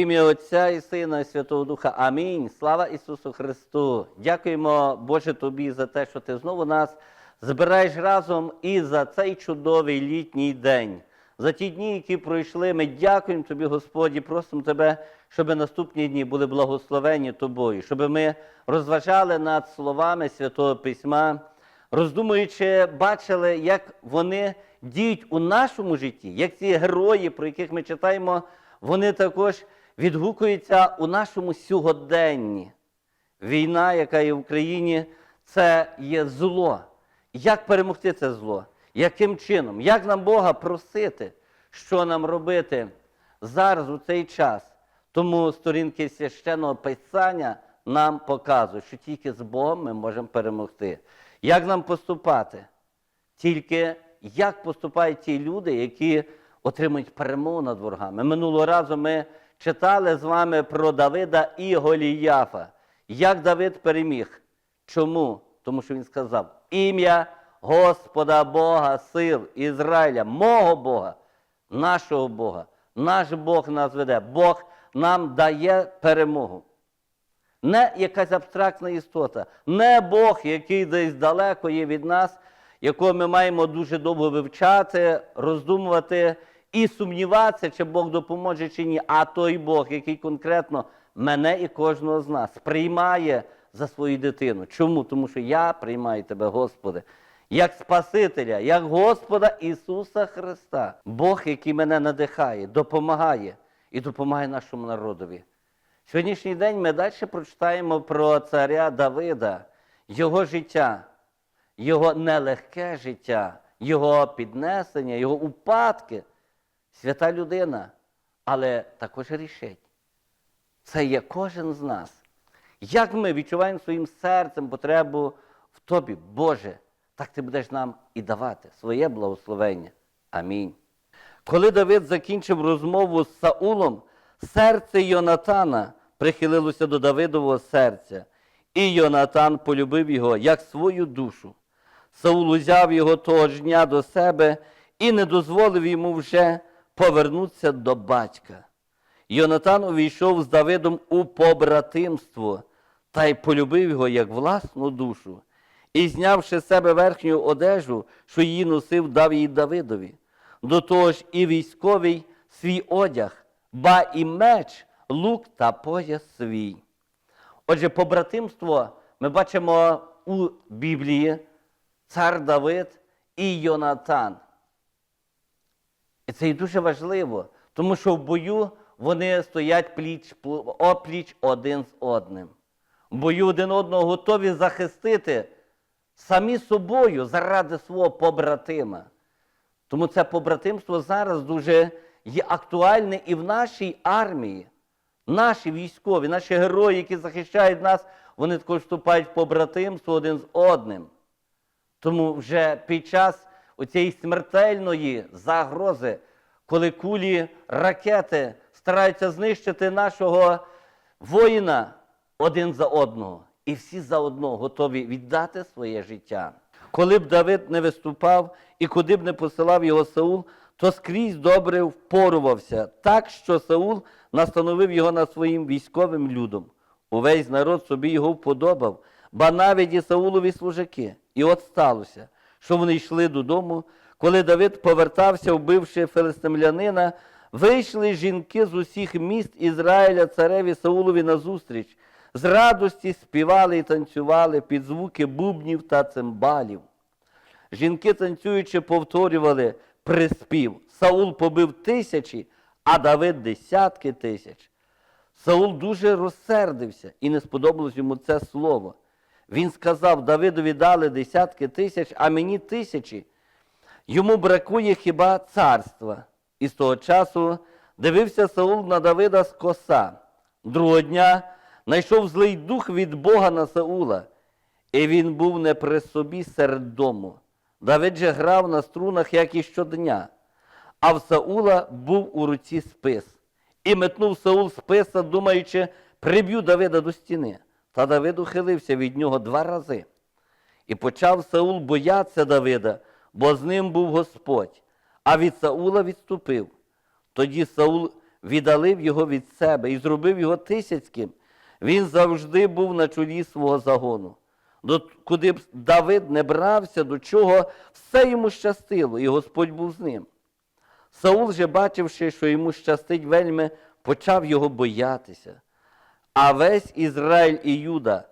ім'я Отця і Сина, і Святого Духа. Амінь. Слава Ісусу Христу! Дякуємо, Боже, Тобі за те, що Ти знову нас збираєш разом і за цей чудовий літній день. За ті дні, які пройшли, ми дякуємо Тобі, Господі, просимо Тебе, щоб наступні дні були благословені Тобою, щоб ми розважали над словами Святого Письма, роздумуючи, бачили, як вони діють у нашому житті, як ці герої, про яких ми читаємо, вони також відгукуються у нашому сьогоденні. Війна, яка є в Україні, це є зло. Як перемогти це зло? Яким чином? Як нам Бога просити, що нам робити зараз у цей час? Тому сторінки священного писання нам показують, що тільки з Богом ми можемо перемогти. Як нам поступати? Тільки як поступають ті люди, які отримують перемогу над ворогами. Минулого разу ми читали з вами про Давида і Голіяфа. Як Давид переміг? Чому? Тому що він сказав: ім'я Господа Бога, сил Ізраїля, мого Бога, нашого Бога, наш Бог нас веде. Бог нам дає перемогу. Не якась абстрактна істота, не Бог, який десь далеко є від нас, якого ми маємо дуже довго вивчати, роздумувати і сумніватися, чи Бог допоможе чи ні, а той Бог, який конкретно мене і кожного з нас приймає за свою дитину. Чому? Тому що я приймаю тебе, Господи, як Спасителя, як Господа Ісуса Христа, Бог, який мене надихає, допомагає і допомагає нашому народові. Сьогоднішній день ми далі прочитаємо про царя Давида, його життя, його нелегке життя, його піднесення, його упадки. Свята людина, але також рішить. Це є кожен з нас. Як ми відчуваємо своїм серцем потребу в тобі, Боже, так ти будеш нам і давати своє благословення. Амінь. Коли Давид закінчив розмову з Саулом, серце Йонатана прихилилося до Давидового серця, і Йонатан полюбив його як свою душу. Саул узяв його того ж дня до себе і не дозволив йому вже повернутися до батька. Йонатан увійшов з Давидом у побратимство та й полюбив його як власну душу, і, знявши з себе верхню одежу, що її носив, дав її Давидові. До того ж і військовий свій одяг, ба і меч, лук та пояс свій. Отже, побратимство ми бачимо у Біблії цар Давид і Йонатан. І це і дуже важливо, тому що в бою вони стоять пліч опліч один з одним. В бою один одного готові захистити самі собою заради свого побратима. Тому це побратимство зараз дуже є актуальне і в нашій армії. Наші військові, наші герої, які захищають нас, вони також вступають в побратимство один з одним. Тому вже під час оцієї смертельної загрози, коли кулі ракети стараються знищити нашого воїна один за одного, і всі за одного готові віддати своє життя. Коли б Давид не виступав і куди б не посилав його Саул, то скрізь добре впорувався, так що Саул настановив його над своїм військовим людом. Увесь народ собі його вподобав, ба навіть і Саулові служаки. І от сталося, що вони йшли додому. Коли Давид повертався, вбивши филистимлянина, вийшли жінки з усіх міст Ізраїля цареві Саулові назустріч, з радості співали і танцювали під звуки бубнів та цимбалів. Жінки, танцюючи, повторювали приспів. Саул побив тисячі, а Давид десятки тисяч. Саул дуже розсердився і не сподобалось йому це слово. Він сказав, Давидові дали десятки тисяч, а мені тисячі. Йому бракує хіба царства. І з того часу дивився Саул на Давида з коса. Другого дня знайшов злий дух від Бога на Саула, і він був не при собі серед дому. Давид же грав на струнах, як і щодня, а в Саула був у руці спис. І метнув Саул списа, думаючи, приб'ю Давида до стіни. Та Давид ухилився від нього два рази. І почав Саул боятися Давида, бо з ним був Господь, а від Саула відступив. Тоді Саул віддалив його від себе і зробив його тисяцьким, він завжди був на чолі свого загону. До, куди б Давид не брався, до чого все йому щастило, і Господь був з ним. Саул же, бачивши, що йому щастить вельми, почав його боятися. А весь Ізраїль і Юда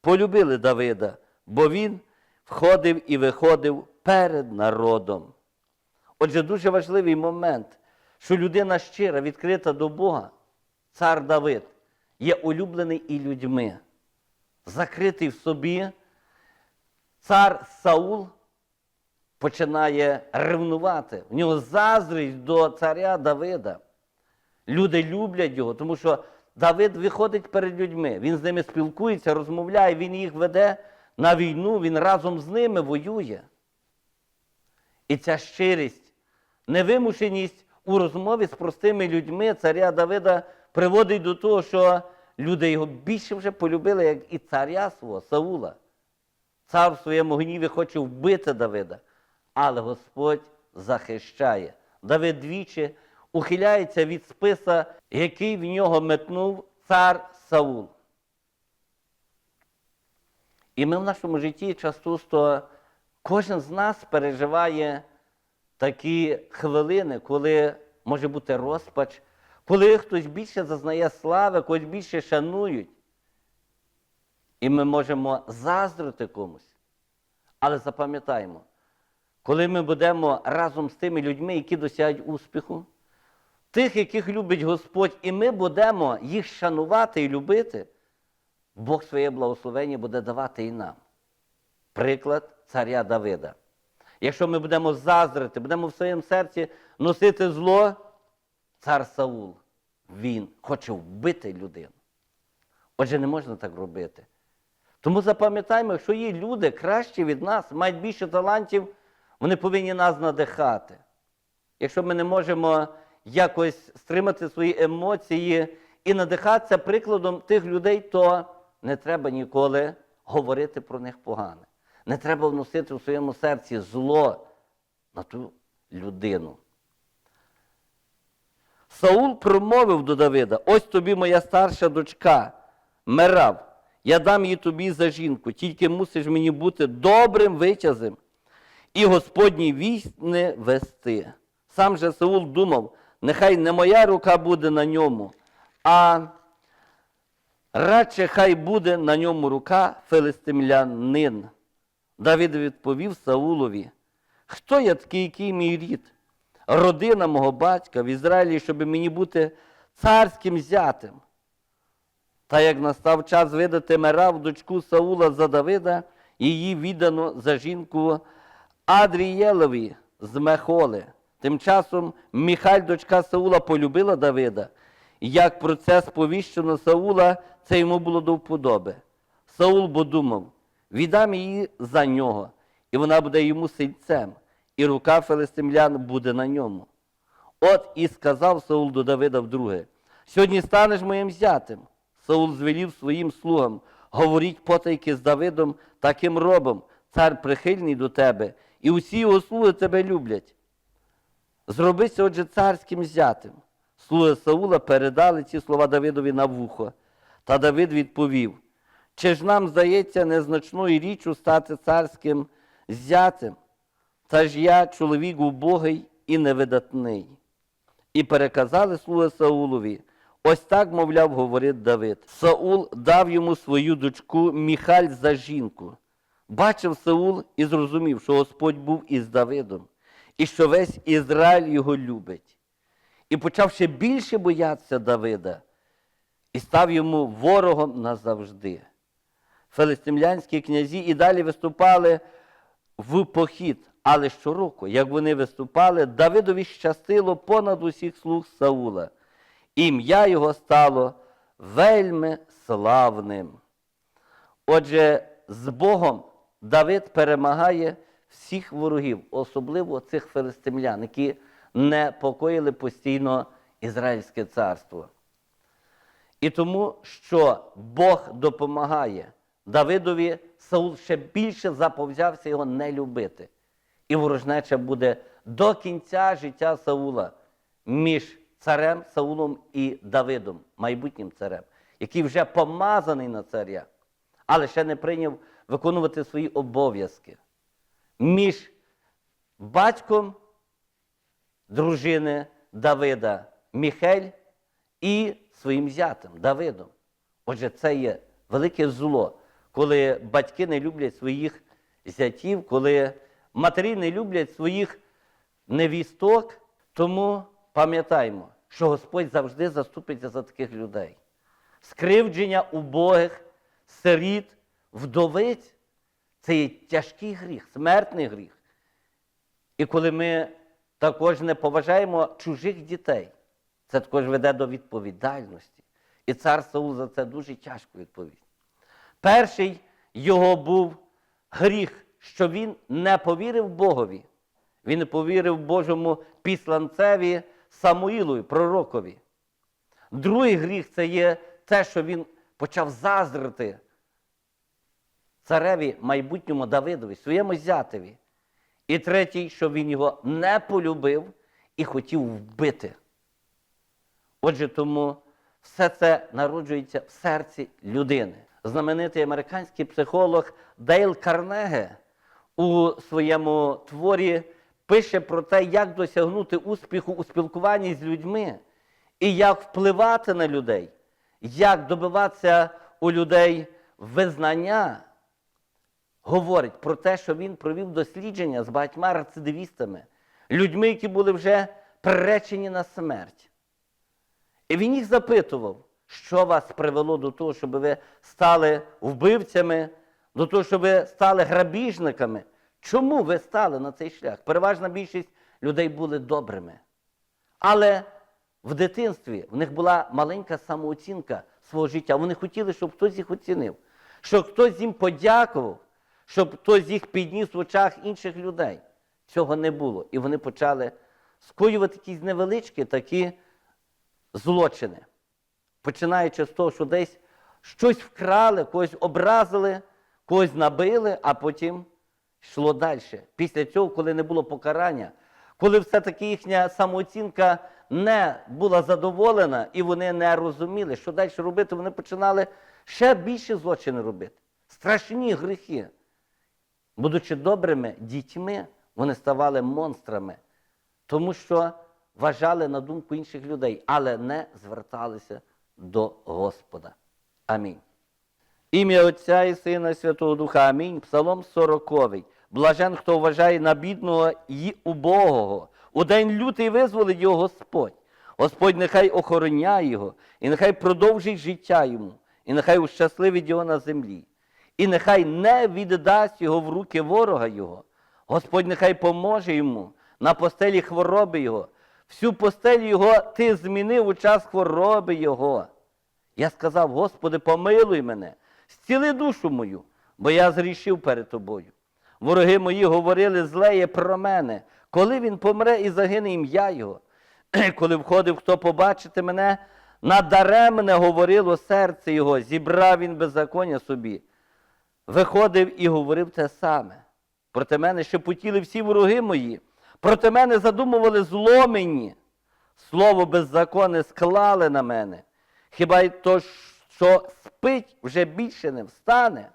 полюбили Давида, бо він входив і виходив перед народом. Отже, дуже важливий момент, що людина щира, відкрита до Бога, цар Давид, є улюблений і людьми, закритий в собі. Цар Саул починає ревнувати. В нього заздрість до царя Давида. Люди люблять його, тому що Давид виходить перед людьми, він з ними спілкується, розмовляє, він їх веде на війну, він разом з ними воює. І ця щирість, невимушеність у розмові з простими людьми царя Давида приводить до того, що люди його більше вже полюбили, як і царя свого Саула. Цар в своєму гніві хоче вбити Давида, але Господь захищає. Давид двічі ухиляється від списа, який в нього метнув цар Саул. І ми в нашому житті часто кожен з нас переживає такі хвилини, коли може бути розпач, коли хтось більше зазнає слави, когось більше шанують. І ми можемо заздрити комусь. Але запам'ятаємо, коли ми будемо разом з тими людьми, які досягають успіху, тих, яких любить Господь, і ми будемо їх шанувати і любити, Бог своє благословення буде давати і нам. Приклад царя Давида. Якщо ми будемо заздрити, будемо в своєму серці носити зло, цар Саул, він хоче вбити людину. Отже, не можна так робити. Тому запам'ятаємо, якщо є люди кращі від нас, мають більше талантів, вони повинні нас надихати. Якщо ми не можемо якось стримати свої емоції і надихатися прикладом тих людей, то не треба ніколи говорити про них погане. Не треба вносити у своєму серці зло на ту людину. Саул промовив до Давида: ось тобі моя старша дочка, Мерав. Я дам її тобі за жінку, тільки мусиш мені бути добрим витязем і Господній військ не вести. Сам же Саул думав, нехай не моя рука буде на ньому, а радше хай буде на ньому рука филистимлянин. Давид відповів Саулові, хто я такий, який мій рід? Родина мого батька в Ізраїлі, щоб мені бути царським зятем. Та як настав час видати Мерав, дочку Саула за Давида, її віддано за жінку Адрієлові з Мехоли. Тим часом Міхаль, дочка Саула, полюбила Давида. І як про це сповіщено Саула, це йому було до вподоби. Саул бо думав, віддам її за нього, і вона буде йому сильцем, і рука филистимлян буде на ньому. От і сказав Саул до Давида вдруге: Сьогодні станеш моїм зятем. Саул звелів своїм слугам, говоріть потайки з Давидом таким робом, цар прихильний до тебе, і усі його слуги тебе люблять. Зробися, отже, царським зятем. Слуги Саула передали ці слова Давидові на вухо. Та Давид відповів: чи ж нам здається незначною річчю стати царським зятем? Та ж я чоловік убогий і невидатний. І переказали слуги Саулові. Ось так, мовляв, говорить Давид. Саул дав йому свою дочку Міхаль за жінку. Бачив Саул і зрозумів, що Господь був із Давидом, і що весь Ізраїль його любить. І почав ще більше боятися Давида, і став йому ворогом назавжди. Филистимлянські князі і далі виступали в похід, але щороку, як вони виступали, Давидові щастило понад усіх слуг Саула. Ім'я його стало вельми славним. Отже, з Богом Давид перемагає всіх ворогів, особливо цих филистимлян, які непокоїли постійно Ізраїльське царство. І тому, що Бог допомагає Давидові, Саул ще більше заповзявся його не любити. І ворожнеча буде до кінця життя Саула між царем Саулом і Давидом, майбутнім царем, який вже помазаний на царя, але ще не прийняв виконувати свої обов'язки. Між батьком дружини Давида Міхель і своїм зятем Давидом. Отже, це є велике зло, коли батьки не люблять своїх зятів, коли матері не люблять своїх невісток. Тому пам'ятаймо, що Господь завжди заступиться за таких людей. Скривдження убогих, сиріт, вдовиць це є тяжкий гріх, смертний гріх. І коли ми також не поважаємо чужих дітей, це також веде до відповідальності. І цар Саул за це дуже тяжко відповість. Перший його був гріх, що він не повірив Богові. Він не повірив Божому післанцеві Самуїлові, пророкові. Другий гріх це є те, що він почав заздрити цареві майбутньому Давидові, своєму зятеві. І третій, що він його не полюбив і хотів вбити. Отже, тому все це народжується в серці людини. Знаменитий американський психолог Дейл Карнеге у своєму творі пише про те, як досягнути успіху у спілкуванні з людьми і як впливати на людей, як добиватися у людей визнання говорить про те, що він провів дослідження з багатьма рецидивістами, людьми, які були вже приречені на смерть. І він їх запитував, що вас привело до того, щоб ви стали вбивцями, до того, щоб ви стали грабіжниками. Чому ви стали на цей шлях? Переважна більшість людей були добрими. Але в дитинстві в них була маленька самооцінка свого життя. Вони хотіли, щоб хтось їх оцінив, щоб хтось їм подякував, щоб хтось їх підніс в очах інших людей. Цього не було. І вони почали скоювати якісь невеличкі такі злочини. Починаючи з того, що десь щось вкрали, когось образили, когось набили, а потім йшло далі. Після цього, коли не було покарання, коли все-таки їхня самооцінка не була задоволена і вони не розуміли, що далі робити, вони починали ще більше злочини робити. Страшні гріхи. Будучи добрими дітьми, вони ставали монстрами, тому що вважали на думку інших людей, але не зверталися до Господа. Амінь. Ім'я Отця і Сина і Святого Духа. Амінь. Псалом 40. Блажен, хто вважає на бідного і убогого. У день лютий визволить його Господь. Господь нехай охороняє його, і нехай продовжить життя йому, і нехай ущасливить його на землі. І нехай не віддасть його в руки ворога його. Господь нехай поможе йому на постелі хвороби його. Всю постель його ти змінив у час хвороби його. Я сказав, Господи, помилуй мене, зціли душу мою, бо я зрішив перед тобою. Вороги мої говорили злеє про мене, коли він помре і загине ім'я його. Коли входив, хто побачити мене, надаремне говорило серце його, зібрав він беззаконня собі. Виходив і говорив те саме. Проти мене шепотіли всі вороги мої, проти мене задумували зло мені. Слово беззаконне склали на мене. Хіба й то, що спить, вже більше не встане?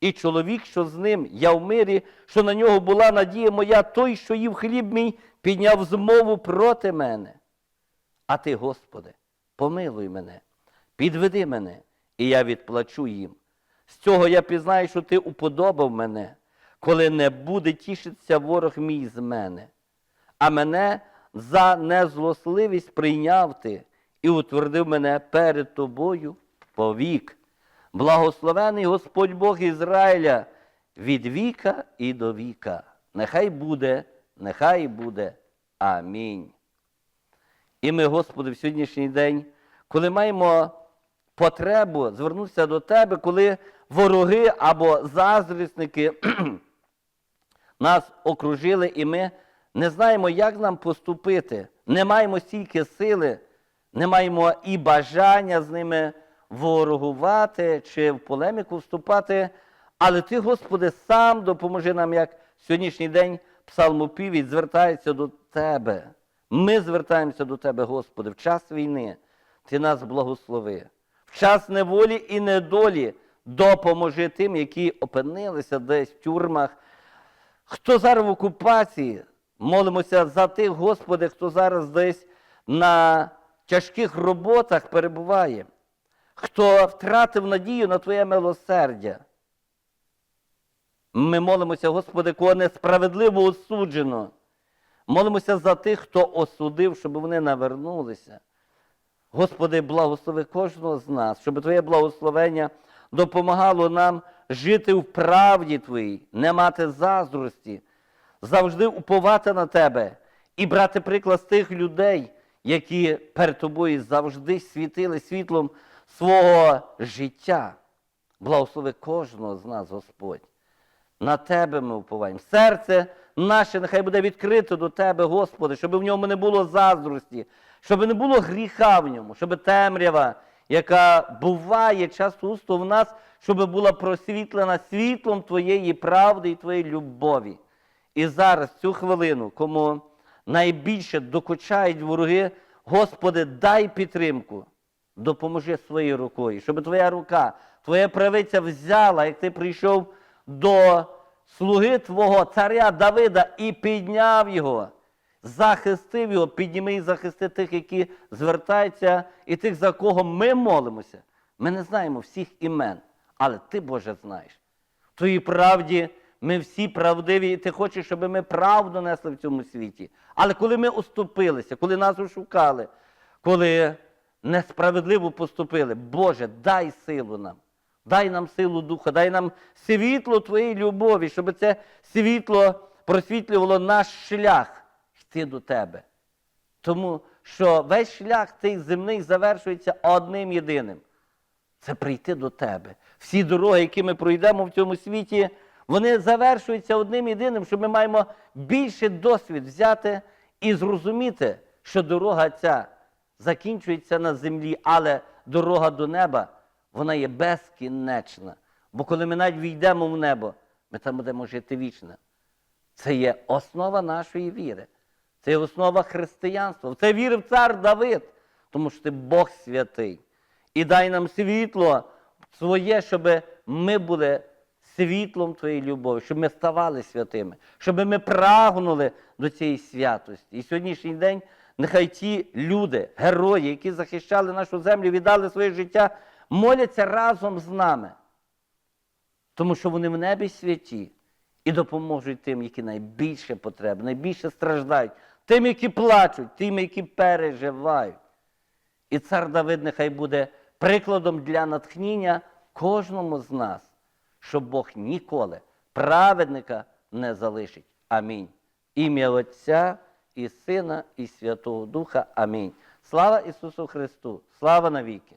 І чоловік, що з ним, я в мирі, що на нього була надія моя, той, що їв хліб мій, підняв змову проти мене. А ти, Господи, помилуй мене, підведи мене, і я відплачу їм. З цього я пізнаю, що ти уподобав мене, коли не буде тішитися ворог мій з мене. А мене за незлосливість прийняв ти і утвердив мене перед тобою повік. Благословений Господь Бог Ізраїля від віка і до віка. Нехай буде, нехай буде. Амінь. І ми, Господи, в сьогоднішній день, коли маємо потребу звернутися до Тебе, коли вороги або заздрісники нас окружили, і ми не знаємо, як нам поступити, не маємо стільки сили, не маємо і бажання з ними ворогувати чи в полеміку вступати. Але Ти, Господи, сам допоможи нам, як сьогоднішній день псалмопівець звертається до Тебе. Ми звертаємося до Тебе, Господи, в час війни. Ти нас благослови. Час неволі і недолі допоможи тим, які опинилися десь в тюрмах. Хто зараз в окупації, молимося за тих, Господи, хто зараз десь на тяжких роботах перебуває, хто втратив надію на Твоє милосердя. Ми молимося, Господи, кого несправедливо осуджено. Молимося за тих, хто осудив, щоб вони навернулися. Господи, благослови кожного з нас, щоб Твоє благословення допомагало нам жити в правді Твоїй, не мати заздрості, завжди уповати на Тебе і брати приклад з тих людей, які перед Тобою завжди світили світлом свого життя. Благослови кожного з нас, Господь. На Тебе ми уповаємо. Серце наше нехай буде відкрите до Тебе, Господи, щоб в ньому не було заздрості, щоб не було гріха в ньому, щоб темрява, яка буває часто в нас, щоб була просвітлена світлом Твоєї правди і Твоєї любові. І зараз, цю хвилину, кому найбільше докучають вороги, Господи, дай підтримку, допоможи своєю рукою, щоб Твоя рука, Твоя правиця взяла, як ти прийшов до слуги Твого царя Давида і підняв його, захистив його, підніми і захисти тих, які звертаються, і тих, за кого ми молимося. Ми не знаємо всіх імен, але Ти, Боже, знаєш. В Твоїй правді ми всі правдиві, і ти хочеш, щоб ми правду несли в цьому світі. Але коли ми уступилися, коли нас ошукали, коли несправедливо поступили, Боже, дай силу нам. Дай нам силу Духа, дай нам світло Твоєї любові, щоб це світло просвітлювало наш шлях йти до Тебе. Тому що весь шлях цей земний завершується одним єдиним. Це прийти до Тебе. Всі дороги, які ми пройдемо в цьому світі, вони завершуються одним єдиним, що ми маємо більше досвід взяти і зрозуміти, що дорога ця закінчується на землі, але дорога до неба вона є безкінечна. Бо коли ми навіть війдемо в небо, ми там будемо жити вічно. Це є основа нашої віри. Це основа християнства. В Це вірив цар Давид, тому що ти Бог святий. І дай нам світло своє, щоб ми були світлом Твоєї любові, щоб ми ставали святими, щоб ми прагнули до цієї святості. І сьогоднішній день нехай ті люди, герої, які захищали нашу землю, віддали своє життя, моляться разом з нами, тому що вони в небі святі і допоможуть тим, які найбільше потребують, найбільше страждають, тим, які плачуть, тим, які переживають. І цар Давид нехай буде прикладом для натхнення кожному з нас, що Бог ніколи праведника не залишить. Амінь. Ім'я Отця і Сина, і Святого Духа. Амінь. Слава Ісусу Христу! Слава навіки!